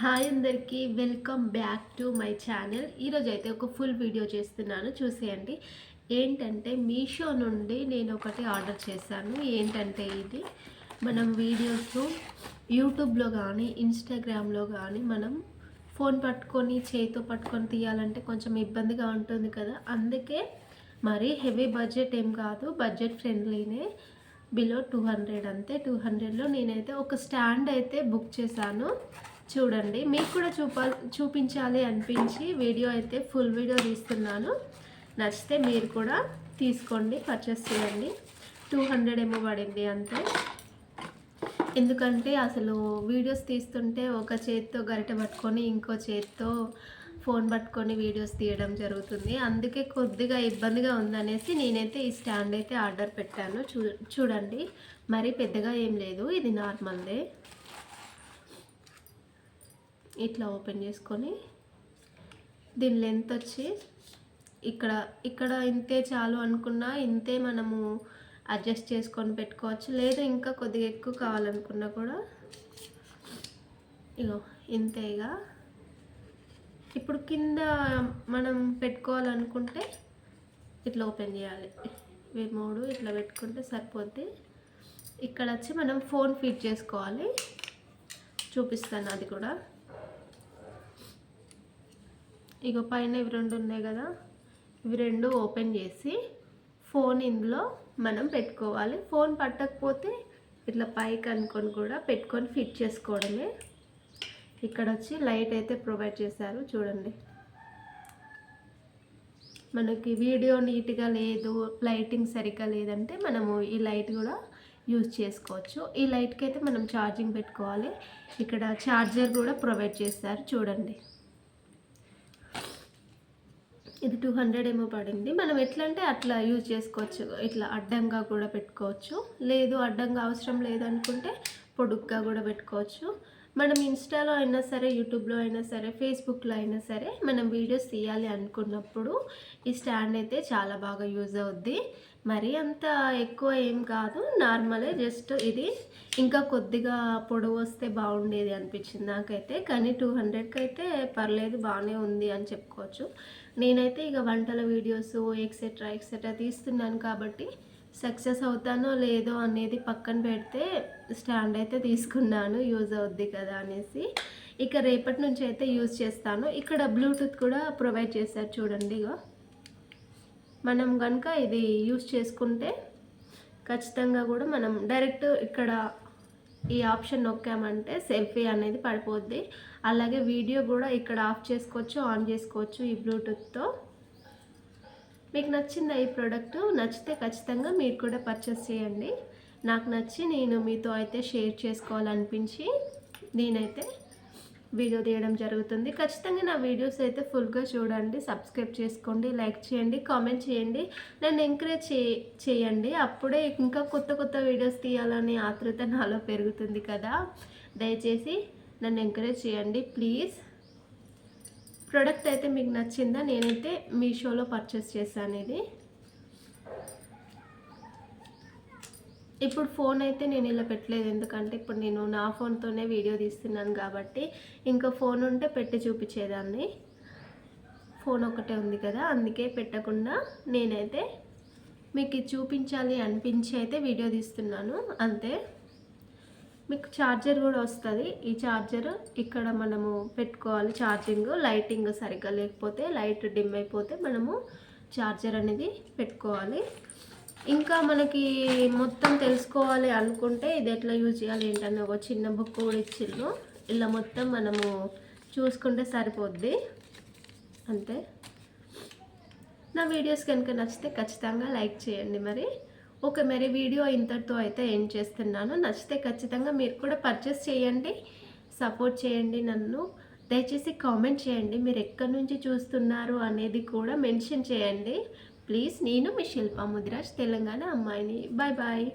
Hi అందరికీ welcome back to my channel. ఈరోజు అయితే ఒక ఫుల్ వీడియో చేస్తున్నాను చూసేయండి. ఏంటంటే మీషో నుండి నేను ఒకటి ఆర్డర్ చేశాను. ఏంటంటే ఇది? మనం వీడియోస్ యూట్యూబ్లో కానీ ఇన్స్టాగ్రామ్లో కానీ మనం ఫోన్ పట్టుకొని చేతితో పట్టుకొని తీయాలంటే కొంచెం ఇబ్బందిగా ఉంటుంది కదా. అందుకే మరీ హెవీ బడ్జెట్ ఏం కాదు బడ్జెట్ ఫ్రెండ్లీనే. బిలో టూ హండ్రెడ్ అంతే టూ హండ్రెడ్లో నేనైతే ఒక స్టాండ్ అయితే బుక్ చేశాను. చూడండి. మీకు కూడా చూపా చూపించాలి అనిపించి వీడియో అయితే ఫుల్ వీడియో తీస్తున్నాను. నచ్చితే మీరు కూడా తీసుకోండి పర్చేస్ చేయండి. టూ హండ్రెడ్ ఏమో పడింది అంతే. ఎందుకంటే అసలు వీడియోస్ తీస్తుంటే ఒక చేత్తో గరిటె పట్టుకొని ఇంకో చేత్తో ఫోన్ పట్టుకొని వీడియోస్ తీయడం జరుగుతుంది. అందుకే కొద్దిగా ఇబ్బందిగా ఉందనేసి నేనైతే ఈ స్టాండ్ అయితే ఆర్డర్ పెట్టాను. చూ చూడండి. మరీ పెద్దగా ఏం లేదు. ఇది నార్మల్దే. ఇట్లా ఓపెన్ చేసుకొని దీని లెంత్ వచ్చి ఇక్కడ ఇక్కడ ఇంతే చాలు అనుకున్నా ఇంతే మనము అడ్జస్ట్ చేసుకొని పెట్టుకోవచ్చు. లేదా ఇంకా కొద్దిగా ఎక్కువ కావాలనుకున్నా కూడా ఇగో ఇంతేగా ఇప్పుడు కింద మనం పెట్టుకోవాలనుకుంటే ఇట్లా ఓపెన్ చేయాలి. ఇవి మూడు ఇట్లా పెట్టుకుంటే సరిపోద్ది. ఇక్కడ వచ్చి మనం ఫోన్ ఫిట్ చేసుకోవాలి. చూపిస్తాను అది కూడా. ఇక పైన ఇవి రెండు ఉన్నాయి కదా. ఇవి రెండు ఓపెన్ చేసి ఫోన్ ఇందులో మనం పెట్టుకోవాలి. ఫోన్ పట్టకపోతే ఇట్లా పైకి అనుకొని కూడా పెట్టుకొని ఫిట్ చేసుకోవడమే. ఇక్కడ వచ్చి లైట్ అయితే ప్రొవైడ్ చేశారు చూడండి. మనకి వీడియో నీట్గా లేదు లైటింగ్ సరిగ్గా లేదంటే మనము ఈ లైట్ కూడా యూజ్ చేసుకోవచ్చు. ఈ లైట్కి అయితే మనం ఛార్జింగ్ పెట్టుకోవాలి. ఇక్కడ ఛార్జర్ కూడా ప్రొవైడ్ చేస్తారు చూడండి. ఇది టూ హండ్రెడ్ ఏమో పడింది. మనం ఎట్లా అంటే అట్లా యూజ్ చేసుకోవచ్చు. ఇట్లా అడ్డంగా కూడా పెట్టుకోవచ్చు. లేదు అడ్డంగా అవసరం లేదనుకుంటే పొడుగ్గా కూడా పెట్టుకోవచ్చు. మనం ఇన్స్టాలో అయినా సరే యూట్యూబ్లో అయినా సరే ఫేస్బుక్లో అయినా సరే మనం వీడియోస్ తీయాలి అనుకున్నప్పుడు ఈ స్టాండ్ అయితే చాలా బాగా యూజ్ అవుద్ది. మరీ అంత ఎక్కువ ఏం కాదు. నార్మలే జస్ట్ ఇది. ఇంకా కొద్దిగా పొడవు వస్తే బాగుండేది అనిపించింది నాకైతే. కానీ టూ హండ్రెడ్కి అయితే పర్లేదు బాగానే ఉంది అని చెప్పుకోవచ్చు. నేనైతే ఇక వంటల వీడియోస్ ఎక్సెట్రా ఎక్సెట్రా తీస్తున్నాను కాబట్టి సక్సెస్ అవుతానో లేదో అనేది పక్కన పెడితే స్టాండ్ అయితే తీసుకున్నాను యూజ్ అవుద్ది కదా అనేసి. ఇక రేపటి నుంచి అయితే యూజ్ చేస్తాను. ఇక్కడ బ్లూటూత్ కూడా ప్రొవైడ్ చేశారు చూడండి ఇగో. మనం కనుక ఇది యూజ్ చేసుకుంటే ఖచ్చితంగా కూడా మనం డైరెక్ట్ ఇక్కడ ఈ ఆప్షన్ నొక్కామంటే సెల్ఫీ అనేది పడిపోద్ది. అలాగే వీడియో కూడా ఇక్కడ ఆఫ్ చేసుకోవచ్చు ఆన్ చేసుకోవచ్చు ఈ బ్లూటూత్తో. మీకు నచ్చిందా ఈ ప్రోడక్ట్ నచ్చితే ఖచ్చితంగా మీరు కూడా పర్చేస్ చేయండి. నాకు నచ్చి నేను మీతో అయితే షేర్ చేసుకోవాలనిపించి నేనైతే వీడియో తీయడం జరుగుతుంది. ఖచ్చితంగా నా వీడియోస్ అయితే ఫుల్గా చూడండి సబ్స్క్రైబ్ చేసుకోండి లైక్ చేయండి కామెంట్ చేయండి. నన్ను ఎంకరేజ్ చేయండి. అప్పుడే ఇంకా కొత్త కొత్త వీడియోస్ తీయాలని ఆతృత నాలో పెరుగుతుంది కదా. దయచేసి నన్ను ఎంకరేజ్ చేయండి. ప్లీజ్ ప్రోడక్ట్ అయితే మీకు నచ్చిందా? నేనైతే మీషోలో పర్చేస్ చేశాను ఇది. ఇప్పుడు ఫోన్ అయితే నేను ఇలా పెట్టలేదు. ఎందుకంటే ఇప్పుడు నేను నా ఫోన్తోనే వీడియో తీస్తున్నాను కాబట్టి ఇంకా ఫోన్ ఉంటే పెట్టి చూపించేదాన్ని. ఫోన్ ఒకటే ఉంది కదా అందుకే పెట్టకుండా నేనైతే మీకు చూపించాలి అనిపించి అయితే వీడియో తీస్తున్నాను. అంతే. మీకు ఛార్జర్ కూడా వస్తుంది. ఈ ఛార్జర్ ఇక్కడ మనము పెట్టుకోవాలి ఛార్జింగ్ లైటింగ్ సరిగ్గా లేకపోతే లైట్ డిమ్ అయిపోతే మనము ఛార్జర్ అనేది పెట్టుకోవాలి. ఇంకా మనకి మొత్తం తెలుసుకోవాలి అనుకుంటే ఇది ఎట్లా యూజ్ చేయాలి ఏంటని ఒక చిన్న బుక్ కూడా ఇచ్చిర్రు ఇలా మొత్తం మనము చూసుకుంటే సరిపోద్ది. అంతే. నా వీడియోస్ కనుక నచ్చితే ఖచ్చితంగా లైక్ చేయండి మరి. ఓకే మరి వీడియో ఇంతటితో అయితే ఏం చేస్తున్నాను. నచ్చితే ఖచ్చితంగా మీరు కూడా పర్చేస్ చేయండి సపోర్ట్ చేయండి నన్ను. దయచేసి కామెంట్ చేయండి మీరు ఎక్కడి నుంచి చూస్తున్నారు అనేది కూడా మెన్షన్ చేయండి. ప్లీజ్ నేను మీ శిల్ప ముదిరాజ్ తెలంగాణ అమ్మాయిని. Bye bye